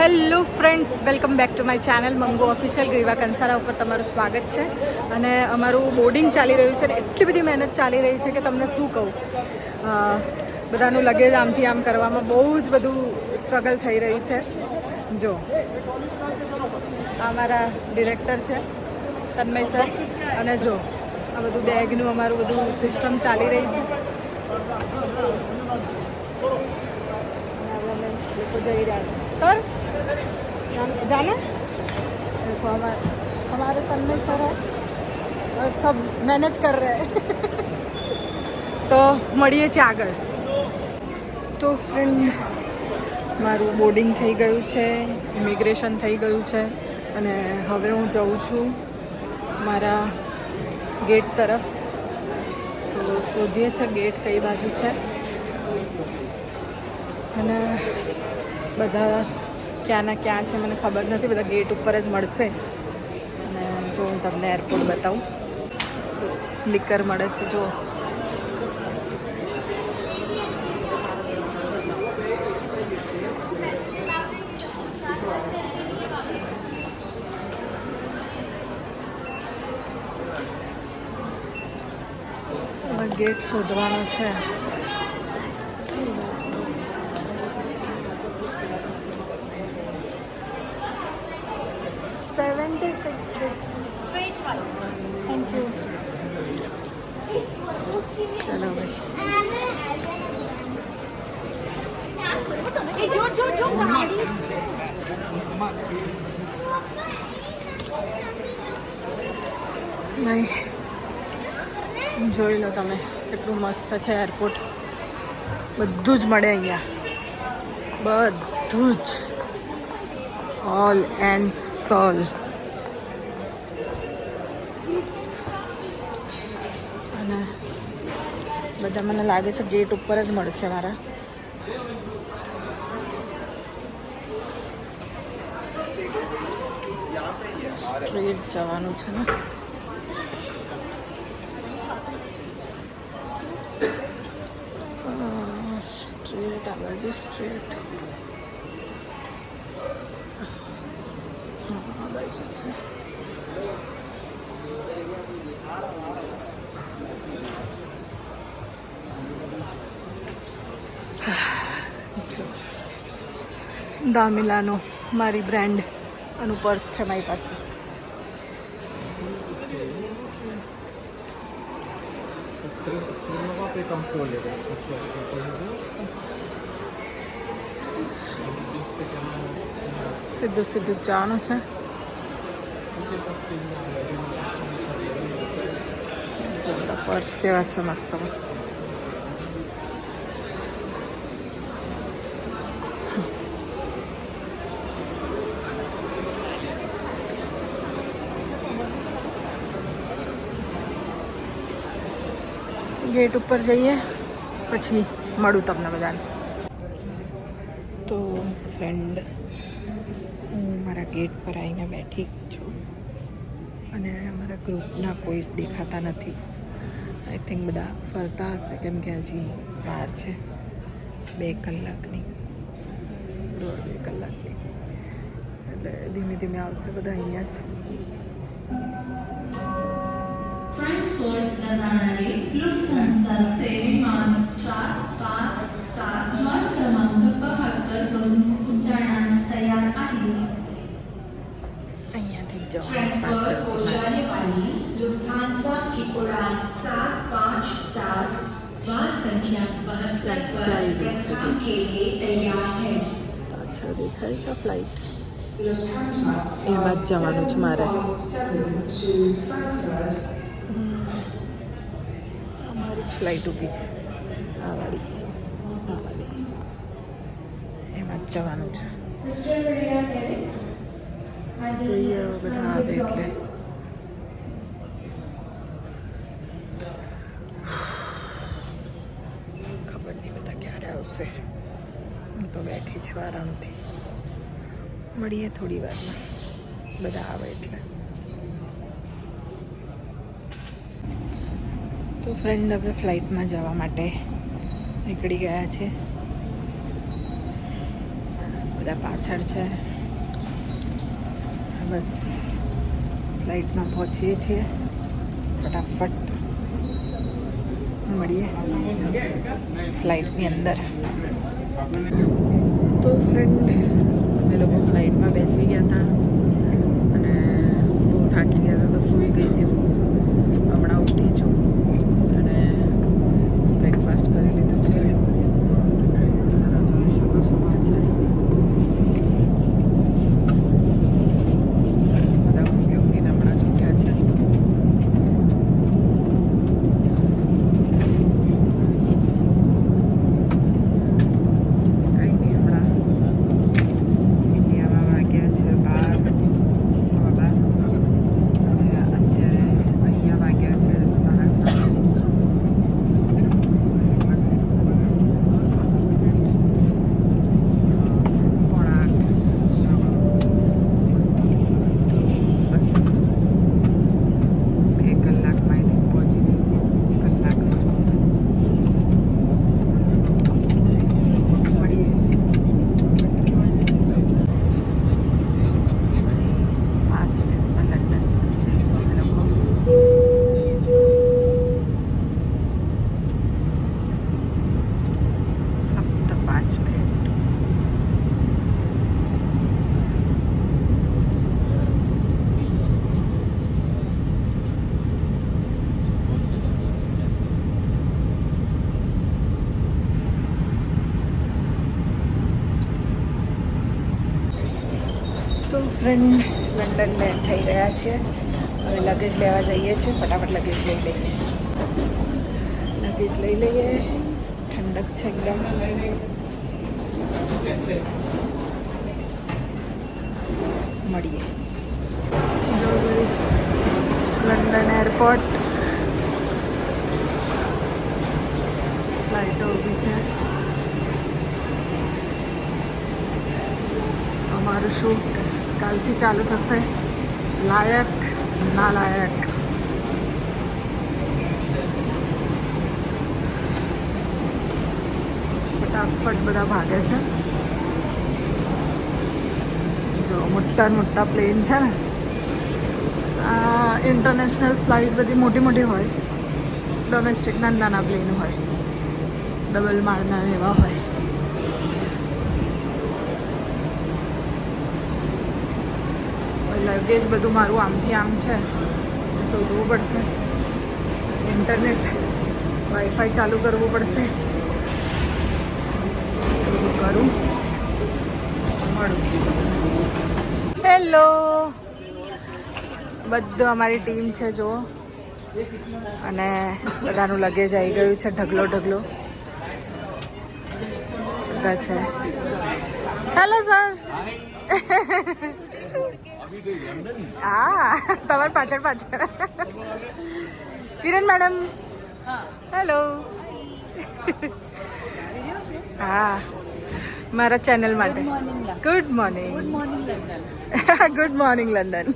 Hello friends, welcome back to my channel mango official Greeva Kansara ઉપર તમારું સ્વાગત છે. અને અમારું બોર્ડિંગ ચાલી રહ્યું છે અને એટલી બધી મહેનત ચાલી રહી છે કે તમને શું કહું. બધાનું લગેજ આમથી આમ કરવામાં બહુ જ બધું સ્ટ્રગલ થઈ રહ્યું છે. જો આ મારા ડિરેક્ટર છે, તન્મય સર. અને જો, આ બધું બેગનું અમારું બધું સિસ્ટમ ચાલી રહી છે. લોકો જઈ રહ્યા सर जान- जाना देखो हमारे हमारे तन्मय सर है और सब मैनेज कर रहे हैं તો મળીએ છીએ આગળ તો ફ્રેન્ડ મારું બોર્ડિંગ થઈ ગયું છે ઇમિગ્રેશન થઈ ગયું છે અને હવે હું જઉં છું મારા ગેટ તરફ તો શોધીએ છે ગેટ કઈ બાજુ છે અને બધા ક્યાંના ક્યાં છે મને ખબર નથી. બધા ગેટ ઉપર જ મળશે. અને જો હું તમને એરપોર્ટ બતાવું. લિકર મળે છે જો ગેટ શોધવાનો છે સેવન્ટી સિક્સ થેન્ક યુ ચલો ભાઈ ભાઈ જોઈ લો તમે કેટલું મસ્ત છે એરપોર્ટ બધું જ મળે અહીંયા. બધું જ. ઓલ એન્ડ સોલ અને બધા મને લાગે છે ગેટ ઉપર જ મળશે મારા. સ્ટ્રીટ જવાનું છે ને સ્ટ્રીટ આ બાજુ સ્ટ્રીટ આ બાજુ છે દામિલાનો મારી બ્રાન્ડ આનું પર્સ છે મારી પાસે Що стрим- стрімувати там колір, સીધું સીધું જવાનું છે જો બધા પર્સ કેવા છે મસ્ત મસ્ત ગેટ ઉપર જઈએ પછી મળું તમને બધાને તો ફ્રેન્ડ હું મારા ગેટ પર આવીને બેઠી છું. અને અમારા ગ્રુપના કોઈ દેખાતા નથી. આઈ થિંક બધા ફરતા હશે કેમ કે હજી બહાર છે. બે કલાકની. દોઢ, બે કલાકની. એટલે ધીમે ધીમે આવશે બધા અહીંયા જ. ફ્રેન્કફર્ટ નઝારાએ લુફ્થાન્સા સે વિમાન સાત પાંચ लुफ्थान्सा की उड़ान सात पाँच सात वाहन संख्या बहत्तर पर प्रस्थान के लिए तैयार है પાછળ દેખાય છે ફ્લાઇટ लुफ्थान्सा એમાં જ જવાનું છે મારે અમારી જ ફ્લાઇટ ઊભી છે આ વાળી આ વાળી એમાં જ જવાનું છે જોઈએ હવે બધા આવે એટલે મળીએ થોડી વારમાં. બધા આવે એટલે. તો ફ્રેન્ડ હવે ફ્લાઇટમાં જવા માટે નીકળી ગયા છે. બધા પાછળ છે. બસ ફ્લાઇટમાં પહોંચીએ છીએ. ફટાફટ મળીએ ફ્લાઇટની અંદર. તો ફ્રેન્ડ લોકો ફ્લાઇટમાં બેસી ગયા હતા અને બહુ થાકી ગયા હતા તો સૂઈ ગઈ હતી હમણાં ઉઠી છું અને બ્રેકફાસ્ટ કરી લીધું છે તમે જોઈ શકો છો પાછળ બધા ઊંઘી ઊંઘીને હમણાં જ ઉઠ્યા છે કંઈ નહીં હમણાં ઇન્ડિયામાં વાગ્યા છે બાર સવા બાર અને અત્યારે અહીંયા વાગ્યા છે સાડા સાત પોણા આઠ બસ બે કલાકમાં અહીંથી પહોંચી જઈશું કલાકમાં મળીએ પાંચ મિનિટમાં લંડન પહોંચી જઈશું અમે લોકો ફક્ત પાંચ મિનિટ ફ્રેન્ડ લંડન લેન્ડ થઈ રહ્યા છે. હવે લગેજ લેવા જઈએ છીએ. ફટાફટ લગેજ લઈ લઈએ. લગેજ લઈ લઈએ. ઠંડક છે એકદમ. મળીએ. લંડન એરપોર્ટ ફ્લાઇટો ઊભી છે. અમારું શૂટ કાલથી ચાલુ થશે લાયક ના લાયક ફટાફટ બધા ભાગે છે જો મોટા મોટા પ્લેન છે ને આ ઇન્ટરનેશનલ ફ્લાઇટ બધી મોટી મોટી હોય ડોમેસ્ટિક નાના નાના પ્લેન હોય ડબલ માળના એવા હોય લગેજ બધું મારું આમથી આમ છે. શોધવું પડશે. ઇન્ટરનેટ વાઈફાઈ ચાલુ કરવું પડશે. કરું. મળું. હેલો બધું અમારી ટીમ છે જુઓ અને બધાનું લગેજ આવી ગયું છે ઢગલો ઢગલો. બધા છે. હેલો સર હા, તમારી પાછળ પાછળ. કિરણ મેડમ. હેલો હા, મારા ચેનલ માટે. Good morning good morning London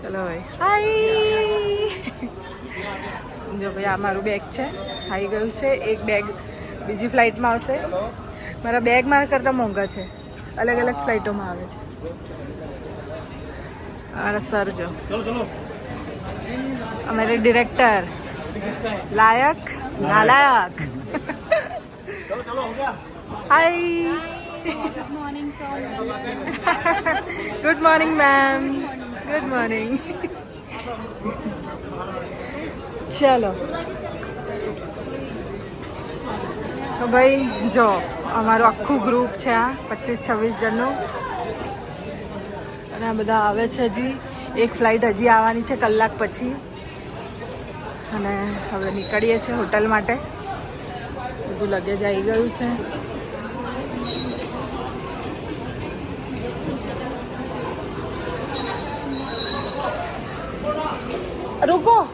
ચલો ભાઈ. હાય જો ભાઈ, આ મારું બેગ છે. આવી ગયું છે એક બેગ બીજી ફ્લાઇટમાં આવશે. મારા બેગ મારા કરતાં મોંઘા છે. અલગ અલગ ફ્લાઇટોમાં આવે છે. અમારા સર જો. અમારે ડિરેક્ટર લાયક? નાલાયક. Hi good morning ma'am good morning ચલો. તો ભાઈ, જો, અમારું આખું ગ્રુપ છે આ, પચીસ છવ્વીસ જણનું. અને આ બધા આવે છે હજી. એક ફ્લાઇટ હજી આવવાની છે કલાક પછી. અને હવે નીકળીએ છીએ હોટલ માટે. બધું લગેજ આવી ગયું છે. રૂકો.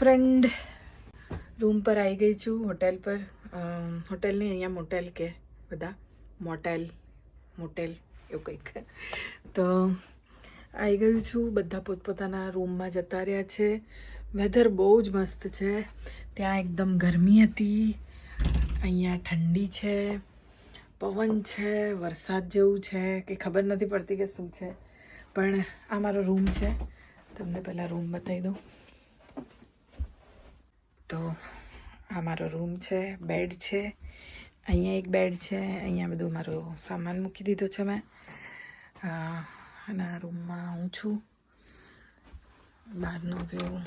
ફ્રેન્ડ રૂમ પર આવી ગઈ છું હોટેલ પર. હોટેલની અહીંયા મોટેલ કે બધા. મોટેલ મોટેલ એવું કંઈક. તો આવી ગયું છું, બધા પોતપોતાના રૂમમાં જતા રહ્યા છે. વેધર બહુ જ મસ્ત છે. ત્યાં એકદમ ગરમી હતી. અહીંયા ઠંડી છે. પવન છે, વરસાદ જેવું છે, કે ખબર નથી પડતી કે શું છે. પણ આ મારો રૂમ છે. તમને પહેલાં રૂમ બતાવી દઉં. તો આ મારો રૂમ છે બેડ છે. અહીંયા એક બેડ છે, અહીંયા બધું મારો સામાન મૂકી દીધો છે મેં. આના રૂમમાં હું છું. બહારનો વ્યૂ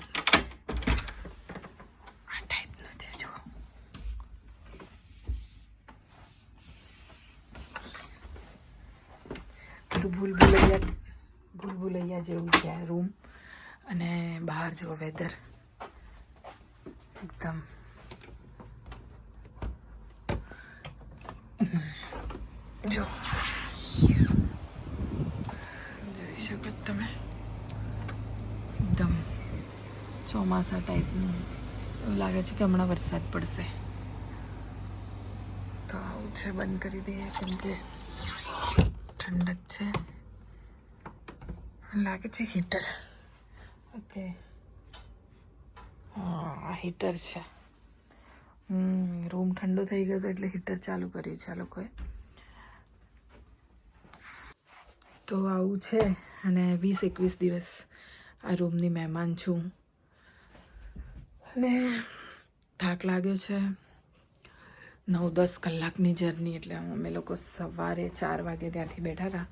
આ ટાઈપનો છે જો બધું ભૂલ ભૂલૈયા ભૂલ ભૂલૈયા જેવું છે રૂમ અને બહાર જો વેધર એકદમ જો જોઈ શકો તમે એકદમ ચોમાસા ટાઈપનું એવું લાગે છે કે હમણાં વરસાદ પડશે. તો આવું છે, બંધ કરી દઈએ કેમ કે ઠંડક છે. લાગે છે હીટર ઓકે આ હીટર છે. રૂમ ઠંડો થઈ ગયો તો એટલે હીટર ચાલુ કર્યું છે આ લોકોએ. તો આવું છે અને વીસ એકવીસ દિવસ આ રૂમની મહેમાન છું. અને થાક લાગ્યો છે. નવ દસ કલાકની જર્ની એટલે અમે લોકો સવારે ચાર વાગે ત્યાંથી બેઠા હતા.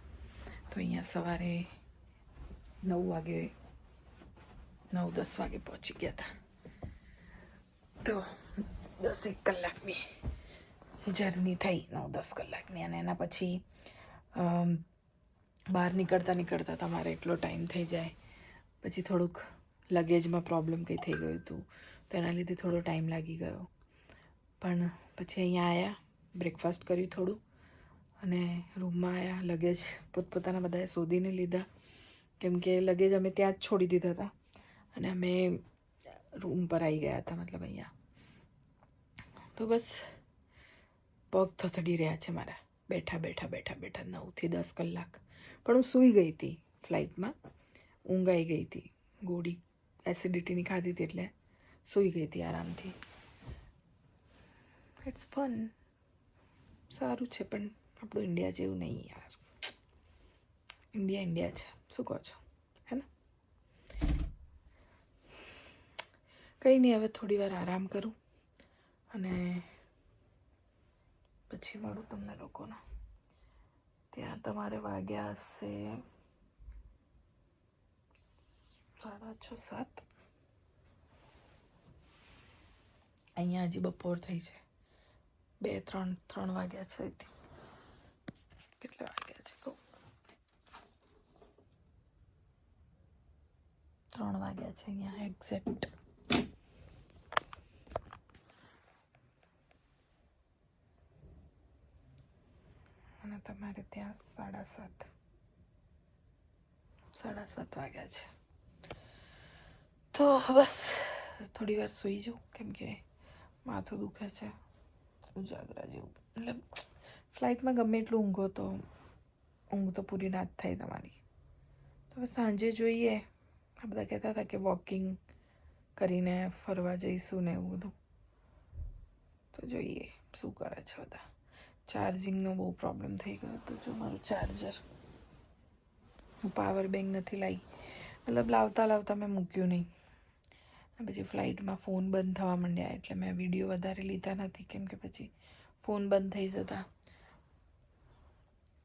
તો અહીંયા સવારે નવ વાગે, નવ દસ વાગે પહોંચી ગયા હતા. તો દસ એક કલાકની જર્ની થઈ, નવ દસ કલાકની. અને એના પછી બહાર નીકળતા નીકળતા તમારે એટલો ટાઈમ થઈ જાય. પછી થોડુંક લગેજમાં પ્રોબ્લેમ કંઈ થઈ ગયું હતું તેના લીધે થોડો ટાઈમ લાગી ગયો. પણ પછી અહીંયા આવ્યા બ્રેકફાસ્ટ કર્યું થોડું, અને રૂમમાં આવ્યા લગેજ પોતપોતાના બધાએ શોધીને લીધા. કેમ કે લગેજ અમે ત્યાં જ છોડી દીધા હતા. અને અમે રૂમ પર આવી ગયા હતા મતલબ અહીંયા તો બસ પગ થથડી રહ્યા છે મારા બેઠા બેઠા બેઠા બેઠા નવથી દસ કલાક પણ હું સૂઈ ગઈ હતી ફ્લાઇટમાં ઊંઘ આવી ગઈ હતી ગોળી એસિડિટીની ખાધી હતી એટલે સૂઈ ગઈ હતી આરામથી ઇટ્સ ફન સારું છે પણ આપણું ઇન્ડિયા જેવું નહીં યાર ઇન્ડિયા ઇન્ડિયા છે શું કહો છો હે ને કંઈ નહીં હવે થોડી વાર આરામ કરું અને પછી મળું તમને લોકોને. ત્યાં તમારે વાગ્યા હશે સાડા છ, સાત. અહીંયા હજી બપોર થઈ છે. બે, ત્રણ ત્રણ વાગ્યા છે કેટલા વાગ્યા છે, કહું? ત્રણ વાગ્યા છે અહીંયા એક્ઝેક્ટ અને તમારે ત્યાં સાડા સાત. સાડા સાત વાગ્યા છે. તો બસ, થોડી વાર સૂઈ જાઉં, કેમ કે માથું દુખે છે. ઉજાગરા જેવું. એટલે ફ્લાઇટમાં ગમે એટલું ઊંઘો તો ઊંઘ તો પૂરી ના જ થાય તમારી. તો સાંજે જોઈએ. આ બધા કહેતા હતા કે વોકિંગ કરીને ફરવા જઈશું ને એવું બધું. તો જોઈએ શું કરે છે બધા. ચાર્જિંગનો બહુ પ્રોબ્લેમ થઈ ગયો તો જો મારું ચાર્જર હું પાવર બેંક નથી લાવી મતલબ લાવતા લાવતા મેં મૂક્યું નહીં. પછી ફ્લાઇટમાં ફોન બંધ થવા માંડ્યા એટલે મેં વીડિયો વધારે લીધા નથી. કેમ કે પછી ફોન બંધ થઈ જતા.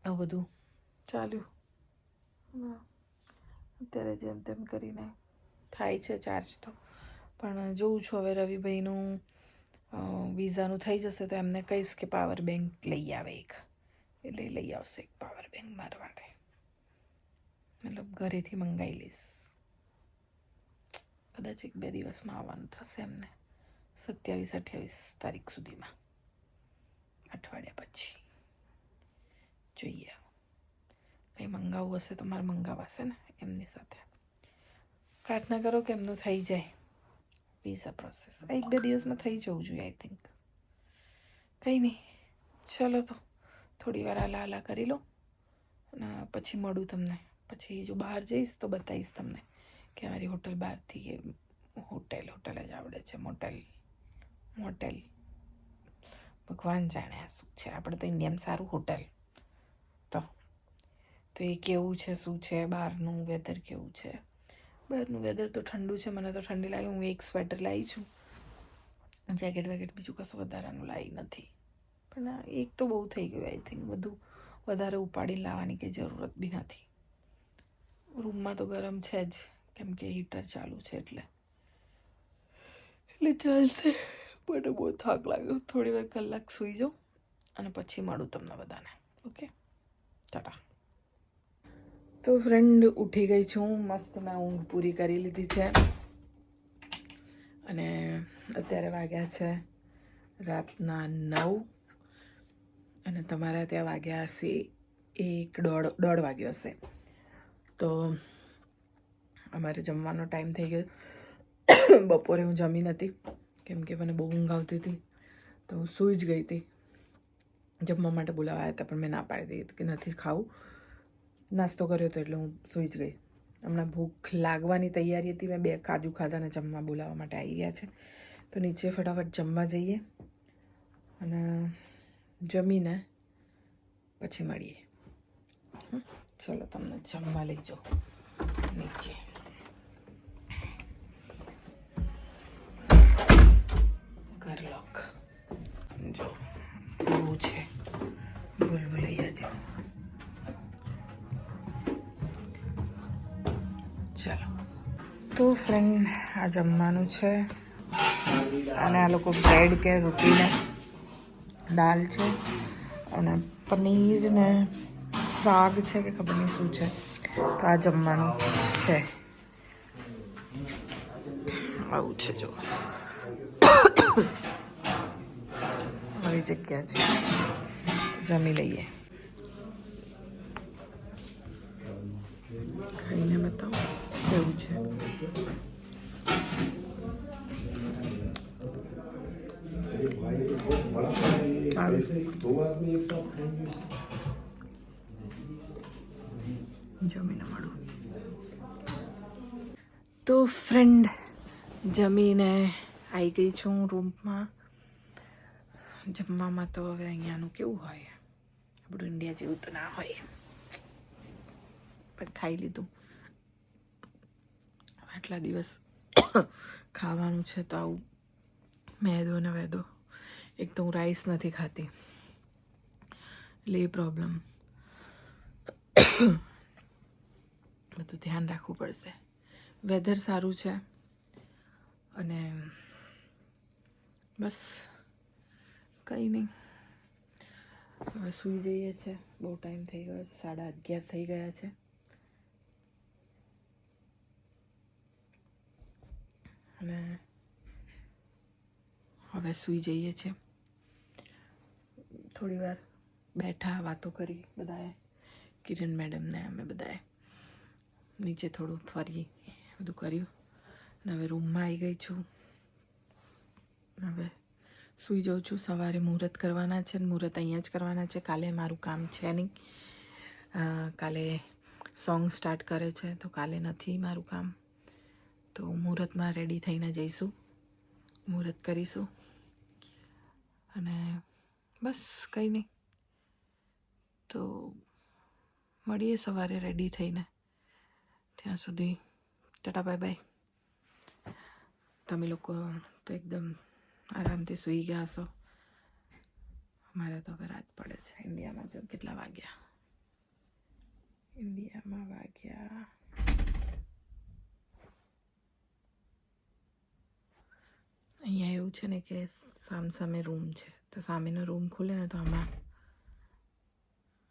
આ બધું ચાલ્યું. અત્યારે જેમ તેમ કરીને થાય છે ચાર્જ તો. પણ જોઉં છું હવે રવિભાઈનું વિઝાનું થઈ જશે તો એમને કહીશ કે પાવર બેંક લઈ આવે એક. એટલે લઈ આવશે એક પાવર બેંક મારા માટે. મતલબ ઘરેથી મંગાવી લઈશ. કદાચ એક બે દિવસમાં આવવાનું થશે એમને. સત્યાવીસ, અઠ્યાવીસ તારીખ સુધીમાં. અઠવાડિયા પછી. જોઈએ કંઈ મંગાવવું હશે તો મારે મંગાવાશે ને એમની સાથે. પ્રાર્થના કરો કે એમનું થઈ જાય. વિઝા પ્રોસેસ એક બે દિવસમાં થઈ જવું જોઈએ આઈ થિંક કંઈ નહીં. ચલો તો, થોડી વાર આલા આલા કરી લો. અને પછી મળું તમને. પછી જો બહાર જઈશ તો બતાવીશ તમને કે અમારી હોટલ બહારથી હોટેલ હોટેલ જ આવડે છે, મોટેલ. મોટેલ. ભગવાન જાણે આ શું છે. આપણે તો ઇન્ડિયામાં સારું હોટેલ. તો તો એ કેવું છે, શું છે, બહારનું વેધર કેવું છે? બહારનું વેધર તો ઠંડુ છે, મને તો ઠંડી લાગે, હું એક સ્વેટર લાવી છું. જેકેટ વેકેટ બીજું કશું વધારાનું લાવી નથી. પણ એક તો બહુ થઈ ગયું આઈ થિંક બધું વધારે ઉપાડીને લાવવાની કંઈ જરૂરત બી નથી. રૂમમાં તો ગરમ છે જ, કેમ કે હીટર ચાલુ છે એટલે. એટલે ચાલશે. મને બહુ થાક લાગ્યો થોડી વાર કલાક સૂઈ જાઉં અને પછી મળું તમને બધાને. ઓકે ટાટા તો ફ્રેન્ડ ઉઠી ગઈ છું. મસ્ત મેં ઊંઘ પૂરી કરી લીધી છે. અને અત્યારે વાગ્યા છે રાતના નવ. અને તમારા ત્યાં વાગ્યા હશે એક દોઢ દોઢ વાગ્યો હશે. તો અમારે જમવાનો ટાઈમ થઈ ગયો. બપોરે હું જમી નથી કેમ કે મને બહુ ઊંઘ આવતી હતી. તો હું સૂઈ જ ગઈ હતી. જમવા માટે બોલાવાયા હતા, પણ મેં ના પાડી દીધી કે નથી ખાવું. નાસ્તો કર્યો હતો એટલે હું સૂઈ જ ગઈ. હમણાં ભૂખ લાગવાની તૈયારી હતી. મેં બે કાજુ ખાધા અને જમવા બોલાવવા માટે આવી ગયા છે. તો નીચે ફટાફટ જમવા જઈએ અને જમીને પછી મળીએ? ચલો તમને જમવા લઈ જાઓ. નીચે. ઘરલોક. જો, બહુ છે. ભૂલ ભૂલભુલૈયા છે. ચાલો. તો ફ્રેન્ડ આ જમવાનું છે. અને આ લોકો બ્રેડ કે રોટીને દાલ છે. અને પનીર ને શાક છે કે ખબર નહીં શું છે. તો આ જમવાનું છે. આવું છે, જો. આવી જગ્યા છે. જમી લઈએ. ખાઈને બતાવો. કેવું છે. જમીને મળું તો ફ્રેન્ડ જમીને આવી ગઈ છું રૂમમાં જમવામાં તો હવે અહીંયાનું કેવું હોય? આપણું ઇન્ડિયા જેવું તો ના હોય. પણ ખાઈ લીધું. આટલા દિવસ ખાવાનું છે તો આવું મેદો ને વેદો. એક તો હું રાઈસ નથી ખાતી. એટલે એ પ્રોબ્લેમ બધું ધ્યાન રાખવું પડશે. વેધર સારું છે. અને બસ કંઈ નહીં. હવે સૂઈ જઈએ છે. બહુ ટાઈમ થઈ ગયો છે. સાડા અગિયાર થઈ ગયા છે. અને હવે સૂઈ જઈએ છીએ. થોડી વાર બેઠા વાતો કરી બધાએ, કિરણ મેડમને અમે બધાએ. નીચે થોડું ફરી બધું કર્યું. અને હવે રૂમમાં આવી ગઈ છું. હવે સૂઈ જાઉં છું. સવારે મુહૂર્ત કરવાના છે ને મુહૂર્ત અહીંયા જ કરવાના છે. કાલે મારું કામ છે નહીં. કાલે સોંગ સ્ટાર્ટ કરે છે, તો કાલે નથી મારું કામ. તો મુહૂર્તમાં રેડી થઈને જઈશું. મુહૂર્ત કરીશું. અને બસ કંઈ નહીં. તો મળીએ સવારે રેડી થઈને. ત્યાં સુધી ટાટા બાય બાય. તમે લોકો તો એકદમ આરામથી સૂઈ ગયા હશો. મારે તો હવે રાત પડે છે. ઇન્ડિયામાં જો કેટલા વાગ્યા? ઇન્ડિયામાં વાગ્યા અહીંયા એવું છે ને કે સામ સામે રૂમ છે. તો સામેનો રૂમ ખુલે ને તો આમાં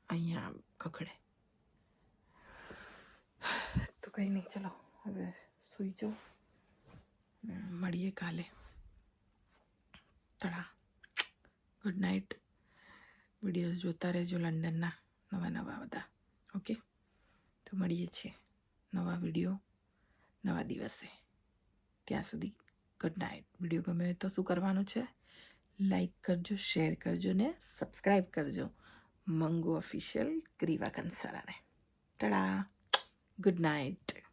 અહીંયા કકડે તો કંઈ નહીં, ચલો, હવે સૂઈ જાઉં. મળીએ કાલે. તળા. ગુડ નાઇટ વિડીયોઝ જોતા રહેજો લંડનના નવા નવા બધા. ઓકે તો મળીએ છીએ. નવા વીડિયો નવા દિવસે. ત્યાં સુધી. Good night. વીડિયો ગમે તો શું કરવાનું છે? લાઈક કરજો, શેર કરજો ને સબસ્ક્રાઈબ કરજો. મંગુ ઓફિશિયલ ગ્રીવા કંસારાને. ટડા. Good night.